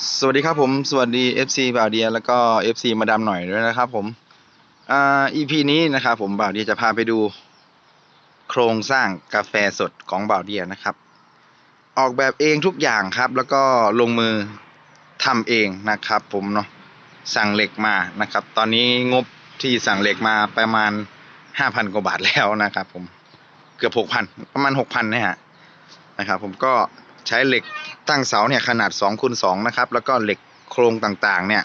สวัสดีครับผม สวัสดี FC บ่าวเดีย แล้วก็ FC มาดามหน่อยด้วยนะครับผมอ่า EP นี้นะครับผมบ่าวเดียจะพาไปดู โครงสร้างกาแฟสดของบ่าวเดียนะครับ ออกแบบเองทุกอย่างครับ แล้วก็ลงมือทำเองนะครับ ผมเนาะสั่งเหล็กมานะครับ ตอนนี้งบที่สั่งเหล็กมาประมาณห้าพันกว่าบาทแล้วนะครับ ผมเกือบหกพันประมาณหกพันนะฮะนะครับ ผมก็ ใช้เหล็กตั้งเสาเนี่ยขนาด2คูณ2นะครับ แล้วก็เหล็กโครงต่างๆ เนี่ย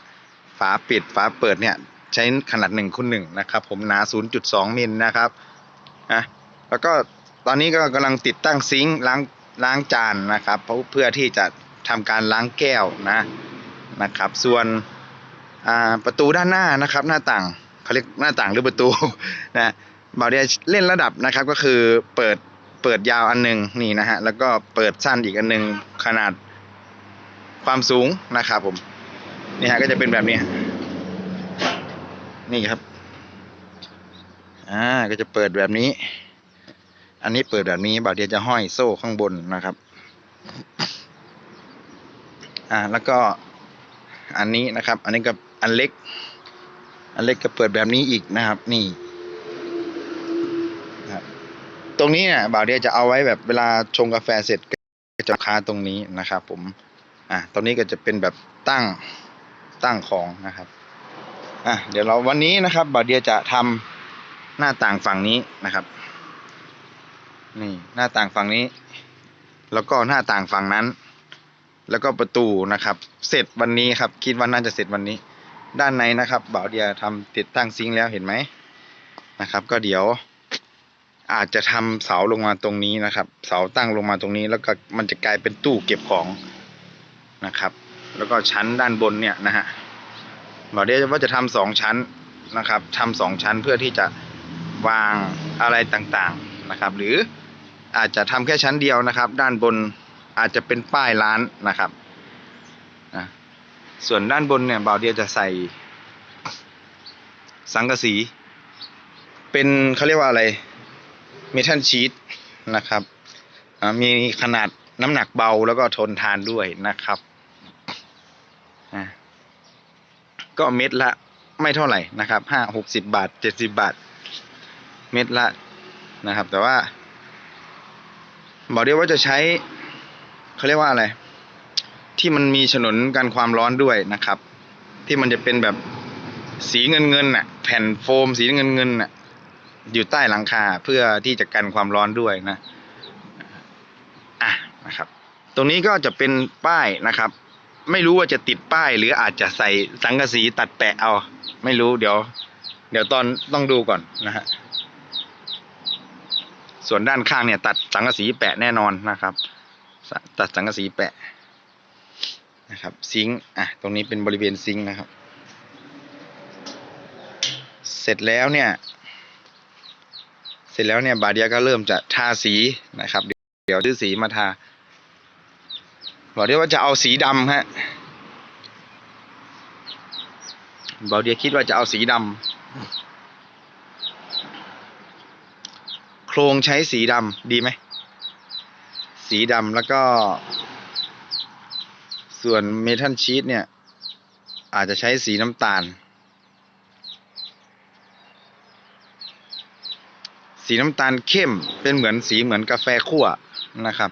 ฝาปิดฝาเปิดเนี่ยใช้ขนาด1คูณ1นะครับ ผมหนา 0.2มิลนะครับนะแล้วก็ตอนนี้ก็กำลังติดตั้งซิงค์ล้างล้างจานนะครับเพราะเพื่อที่จะทำการล้างแก้วนะนะครับ ส่วนประตูด้านหน้านะครับ หน้าต่างเขาเรียกหน้าต่างหรือประตูนะบาวเดียเล่นระดับนะครับก็คือเปิด เปิดยาวอันหนึงนี่นะฮะ แล้วก็เปิดสั้นอีกอันหนึงขนาดความสูงนะครับผม นี่ฮะก็จะเป็นแบบนี้ นี่ครับ อ่าก็จะเปิดแบบนี้ อันนี้เปิดแบบนี้บาวเดียจะห้อยโซ่ข้างบนนะครับ อ่าแล้วก็อันนี้นะครับ อันนี้ก็อันเล็ก อันเล็กก็เปิดแบบนี้อีกนะครับ นี่ ตรงนี้เนี่ยบ่าวเดียจะเอาไว้แบบเวลาชงกาแฟเสร็จก็จะค้าตรงนี้นะครับ ผม อะตรงนี้ก็จะเป็นแบบตั้งตั้งของนะครับอะเดี๋ยวเราวันนี้นะครับบ่าวเดียจะทำหน้าต่างฝั่งนี้นะครับ นี่หน้าต่างฝั่งนี้ แล้วก็หน้าต่างฝั่งนั้น แล้วก็ประตูนะครับ เสร็จวันนี้ครับ คิดว่าน่าจะเสร็จวันนี้ ด้านในนะครับบ่าวเดียทำติดตั้งซิงค์แล้วเห็นไหมนะครับ ก็เดี๋ยว อาจจะทำเสาลงมาตรงนี้นะครับ เสาตั้งลงมาตรงนี้ แล้วก็มันจะกลายเป็นตู้เก็บของนะครับ แล้วก็ชั้นด้านบนเนี่ยนะฮะบ่าวเดียว่าจะทำสองชั้นนะครับทำสองชั้นเพื่อที่จะวางอะไรต่างๆนะครับ หรืออาจจะทำแค่ชั้นเดียวนะครับ ด้านบนอาจจะเป็นป้ายร้านนะครับนะส่วนด้านบนเนี่ยบ่าวเดียจะใส่ สังกะสี เป็นเขาเรียกว่าอะไร เมทัลชีตนะครับมีขนาดน้ำหนักเบาแล้วก็ทนทานด้วยนะครับก็เม็ดละไม่เท่าไหร่นะครับห้าหกสิบบาทเจ็ดสิบบาท เม็ดละนะครับ แต่ว่า บอกได้ว่าจะใช้เขาเรียกว่าอะไร ที่มันมีฉนวนกันความร้อนด้วยนะครับ ที่มันจะเป็นแบบสีเงินเงินน่ะ แผ่นโฟมสีเงินเงินน่ะ อยู่ใต้หลังคาเพื่อที่จะกันความร้อนด้วยนะอะนะครับ ตรงนี้ก็จะเป็นป้ายนะครับ ไม่รู้ว่าจะติดป้าย หรืออาจจะใส่สังกะสีตัดแปะเอา ไม่รู้เดี๋ยว เดี๋ยวตอนต้องดูก่อนนะฮะส่วนด้านข้างเนี่ยตัดสังกะสีแปะแน่นอนนะครับ ตัดสังกะสีแปะนะครับ ซิงค์อะตรงนี้เป็นบริเวณซิงค์นะครับ เสร็จแล้วเนี่ย สร็จแล้วเนี่ยบาเดียก็เริ่มจะทาสีนะครับ เดี๋ยวซื้อสีมาทาบอกเดียว่าจะเอาสีดำฮะบอกเดียคิดว่าจะเอาสีดำโครงใช้สีดำดีไหมสีดำแล้วก็ ส่วนเมทัลชีตเนี่ย อาจจะใช้สีน้ำตาล สีน้ำตาลเข้มเป็นเหมือนสีเหมือนกาแฟคั่วนะครับ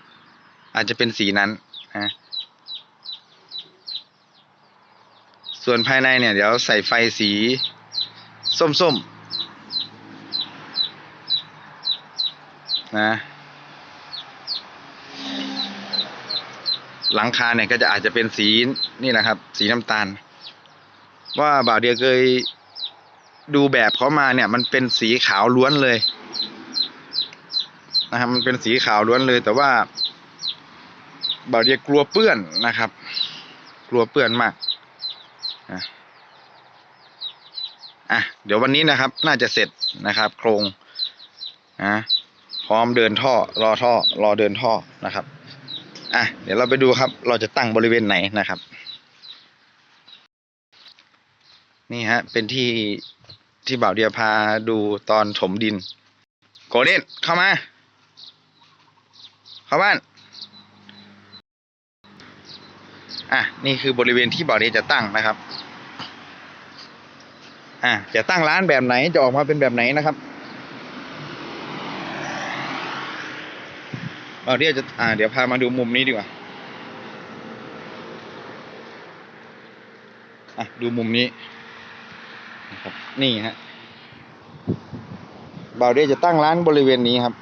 อาจจะเป็นสีนั้นนะส่วนภายในเนี่ยเดี๋ยวใส่ไฟสีส้มๆนะหลังคาเนี่ยก็จะอาจจะเป็นสีนี่นะครับ สีน้ำตาล ว่าบ่าวเดียเคยดูแบบเขามาเนี่ย มันเป็นสีขาวล้วนเลย นะครับ มันเป็นสีขาวล้วนเลย แต่ว่าบ่าวเดียกลัวเปื้อนนะครับ กลัวเปื้อนมากอะอะเดี๋ยววันนี้นะครับ น่าจะเสร็จนะครับ โครงนะพร้อมเดินท่อ รอท่อ รอเดินท่อนะครับอะเดี๋ยวเราไปดูครับ เราจะตั้งบริเวณไหนนะครับ นี่ฮะ เป็นที่ที่บ่าวเดียพาดูตอนถมดิน โกเด้นเข้ามา เข้าบ้าน อะ นี่คือบริเวณที่บ่าวเดียจะตั้งนะครับ อะ จะตั้งร้านแบบไหน จะออกมาเป็นแบบไหนนะครับบ่าวเดียจะ อ่า เดี๋ยวพามาดูมุมนี้ดีกว่า อะ ดูมุมนี้นะครับ นี่ฮะบ่าวเดียจะตั้งร้านบริเวณนี้ครับ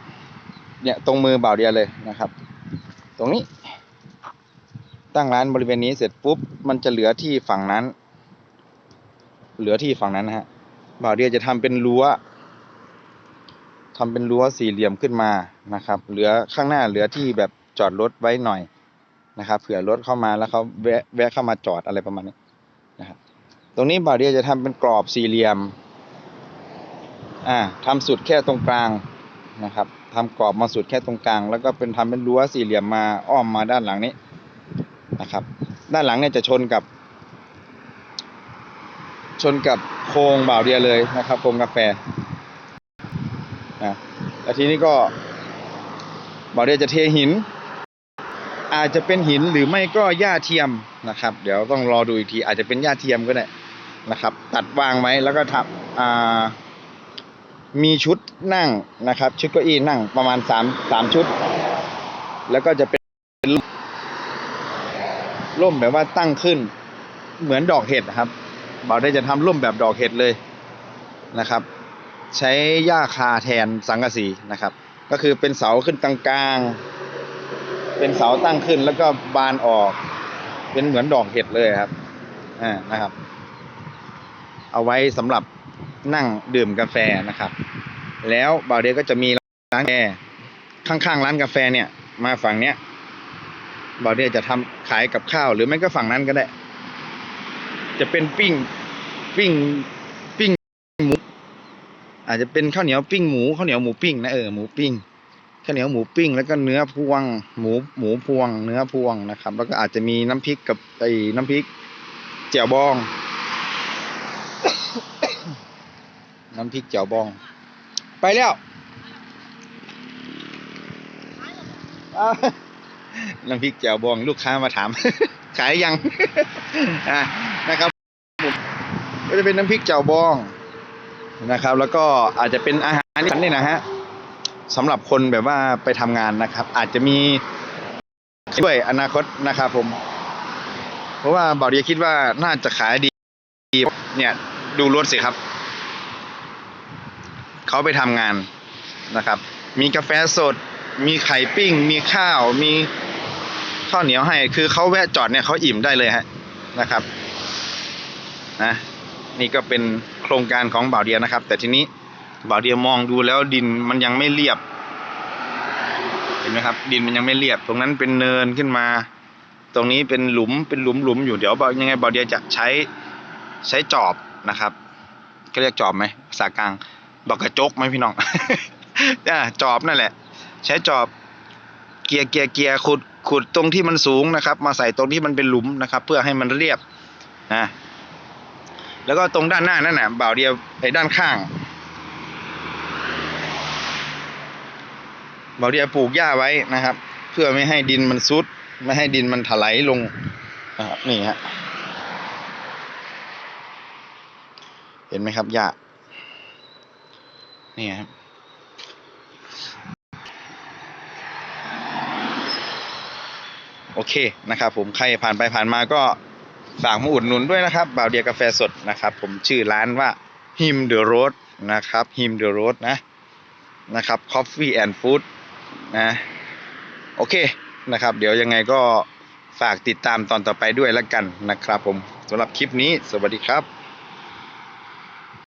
เนี่ยตรงมือบ่าวเดียเลยนะครับ ตรงนี้ ตั้งร้านบริเวณนี้เสร็จปุ๊บมันจะเหลือที่ฝั่งนั้น เหลือที่ฝั่งนั้นนะฮะบ่าวเดียจะทำเป็นรั้วทำเป็นรั้วสี่เหลี่ยมขึ้นมานะครับ เหลือข้างหน้าเหลือที่แบบจอดรถไว้หน่อยนะครับเผื่อรถเข้ามาแล้วเขาแวะแวะเข้ามาจอดอะไรประมาณนี้นะครับตรงนี้บ่าวเดียจะทำเป็นกรอบสี่เหลี่ยมอ่าทำสุดแค่ตรงกลางนะครับ ทำกรอบมาสุดแค่ตรงกลาง แล้วก็เป็นทำเป็นรั้วสี่เหลี่ยมมาอ้อมมาด้านหลังนี้นะครับ ด้านหลังเนี่ยจะชนกับ ชนกับโครงบ่าวเดียเลยนะครับโครงกาแฟนะแล้วทีนี้ก็บ่าวเดียจะเทหิน อาจจะเป็นหินหรือไม่ก็หญ้าเทียมนะครับ เดี๋ยวต้องรอดูอีกทีอาจจะเป็นหญ้าเทียมก็ได้นะครับ ตัดวางไว้แล้วก็ทับอ่า มีชุดนั่งนะครับ ชุดเก้าอี้นั่งประมาณสามสามชุด แล้วก็จะเป็นร่มแบบว่าตั้งขึ้น เหมือนดอกเห็ดนะครับบ่าวได้จะทำร่มแบบดอกเห็ดเลยนะครับ ใช้หญ้าคาแทนสังกะสีนะครับ ก็คือเป็นเสาขึ้นกลางๆ เป็นเสาตั้งขึ้นแล้วก็บานออก เป็นเหมือนดอกเห็ดเลยครับอ่านะครับ เอาไว้สำหรับ นั่งดื่มกาแฟนะครับ แล้วบ่าวเดยก็จะมีร้านกาแฟข้างๆร้านกาแฟเนี่ย มาฝั่งเนี้ยบ่าวเดียจะทำขายกับข้าว หรือไม่ก็ฝั่งนั้นก็ได้ จะเป็นปิ้งปิ้งปิ้งหมู อาจจะเป็นข้าวเหนียวปิ้งหมูข้าวเหนียวหมูปิ้งนะเออหมูปิ้งข้าวเหนียวหมูปิ้งแล้วก็เนื้อพวง หมูหมูพวง เนื้อพวงนะครับ แล้วก็อาจจะมีน้ำพริกกับไอ้น้ำพริกแจ่วบอง น้ำพริกแจ่วบอง ไปแล้ว น้ำพริกแจ่วบองลูกค้ามาถาม ขายยังนะครับผมก็จะเป็นน้ำพริกแจ่วบองนะครับ แล้วก็อาจจะเป็นอาหารนี่นะฮะสำหรับคนแบบว่าไปทำงานนะครับ อาจจะมีด้วยอนาคตนะครับผม เพราะว่าบ่าวเดียคิดว่าน่าจะขายดี เนี่ย ดูรถสิครับ เขาไปทำงานนะครับ มีกาแฟสด มีไข่ปิ้ง มีข้าว มีข้าวเหนียวให้ คือเขาแวะจอดเนี่ยเขาอิ่มได้เลยฮะนะครับนะนี่ก็เป็นโครงการของบ่าวเดียนะครับ แต่ทีนี้บ่าวเดียมองดูแล้วดินมันยังไม่เรียบ เห็นไหมครับ ดินมันยังไม่เรียบ ตรงนั้นเป็นเนินขึ้นมา ตรงนี้เป็นหลุมเป็นหลุมหลุมอยู่เดี๋ยวบ่าวยังไงบ่าวเดียจะใช้ใช้จอบนะครับเขาเรียกจอบไหมภาษากลาง บอกกระจกไหมพี่น้องอ่าจอบนั่นแหละ ใช้จอบเกียร์เกียร์เกียร์ขุดขุดตรงที่มันสูงนะครับ มาใส่ตรงที่มันเป็นหลุมนะครับ เพื่อให้มันเรียบนะแล้วก็ตรงด้านหน้านั่นน่ะบ่าวเดียวไอ้ด้านข้างบ่าวเดียวปลูกหญ้าไว้นะครับ เพื่อไม่ให้ดินมันซุด ไม่ให้ดินมันถลายลงนะครับนี่ฮะเห็นไหมครับหญ้า นี่ครับโอเคนะครับ ผมใครผ่านไปผ่านมาก็ฝากมาอุดหนุนด้วยนะครับบ่าวเดียกาแฟสดนะครับ ผมชื่อร้านว่า Him the Road นะครับ Him the Road นะนะครับ Coffee and Food นะโอเคนะครับ เดี๋ยวยังไงก็ฝากติดตามตอนต่อไปด้วยแล้วกันนะครับ ผมสำหรับคลิปนี้ สวัสดีครับ